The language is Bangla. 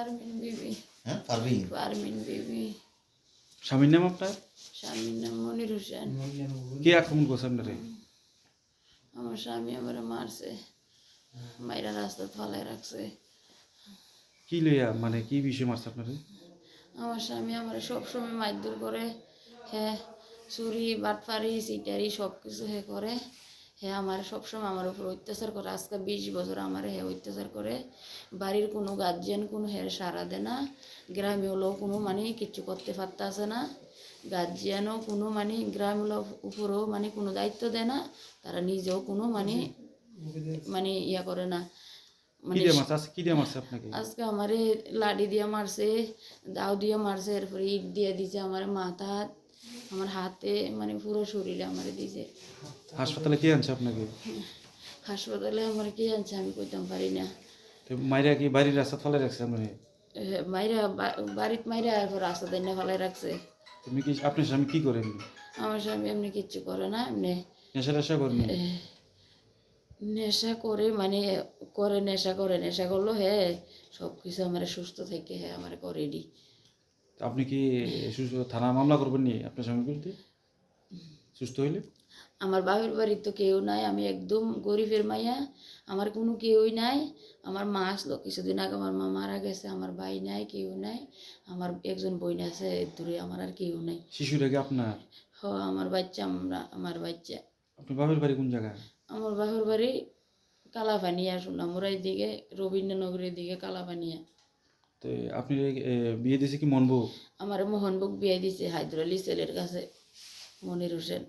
পারমিন বিবি। হ্যাঁ পারমিন বিবি। স্বামীর নাম আপনার? স্বামীর নাম মনির হোসেন। কে আক্রমণ করছে আপনারে? আমার স্বামী আমার মারছে মাইরা রাস্তা ফালাই রাখছে। কি লইয়া মানে কি বিষয় মারছে আপনারে? আমার স্বামী আমার সবসময় মারধর করে হ্যাঁ চুরি বাটফারি সিটারি সব কিছু হে করে। হ্যাঁ আমার সবসময় আমার উপর অত্যাচার করে। আজকে বিশ বছর আমার হ্যাঁ অত্যাচার করে। বাড়ির কোনো গার্জেন কোনো হের সারা দেয় না। গ্রামে লোক কোনো মানে কিচ্ছু করতে পারতেছে না। গার্জিয়ানও কোনো মানে গ্রামে হলো উপরেও মানে কোনো দায়িত্ব দেয় না। তারা নিজেও কোনো মানে মানে ইয়া করে না। মানে আজকে আমারে লাডি দিয়ে মারছে দাও দিয়ে মারছে এরপরে ইট দিয়ে দিছে আমার মাথা আমার হাতে মানে পুরো শরীরে আমারে দিছে। হাসপাতালে কে আনছে আপনাকে? হাসপাতালে আমার কি আনছে আমি কইতাম পারি না। তো মাইরা কি বাড়ির রাস্তা ফেলে রাখছে আপনারে এ, মাইরা বাড়িত মাইরা এরপর রাস্তা দিয়ে ফেলাই রাখছে। তুমি কি আপনার স্বামী কি করেন আমার স্বামী এমনি কিচ্ছু করে না এমনি নেশা টেশা করেন নেশা করে মানে করে নেশা করে নেশা করল হ্যাঁ সব কিছু আমার সুস্থ থেকে হ্যাঁ আমার করে দি আপনি কি সুস্থ থানা মামলা করবেন নি আপনার স্বামীর বিরুদ্ধে? সুস্থ হইলে? আমার বাপের বাড়ির তো কেউ নাই আমি একদম গরিবের মাইয়া আমার কোনো কেউই নাই। আমার মা আসলো কিছুদিন আগে আমার মা মারা গেছে আমার ভাই নাই কেউ নাই। আমার একজন বোন আছে দূরে আমার আর কেউ নাই। শিশুটাকে আপনার? হ আমার বাচ্চা আমরা আমার বাচ্চা। আপনার বাপের বাড়ি কোন জায়গায়? আমার বাপের বাড়ি কালাপানিয়া সোনামুড়ার দিকে রবীন্দ্রনগরের দিকে কালাপানিয়া। তো আপনি বিয়ে দিয়েছে কি মনবো আমার মোহনবুক বিয়ে দিছে হায়দ্রালি ছেলের কাছে মনির হোসেন।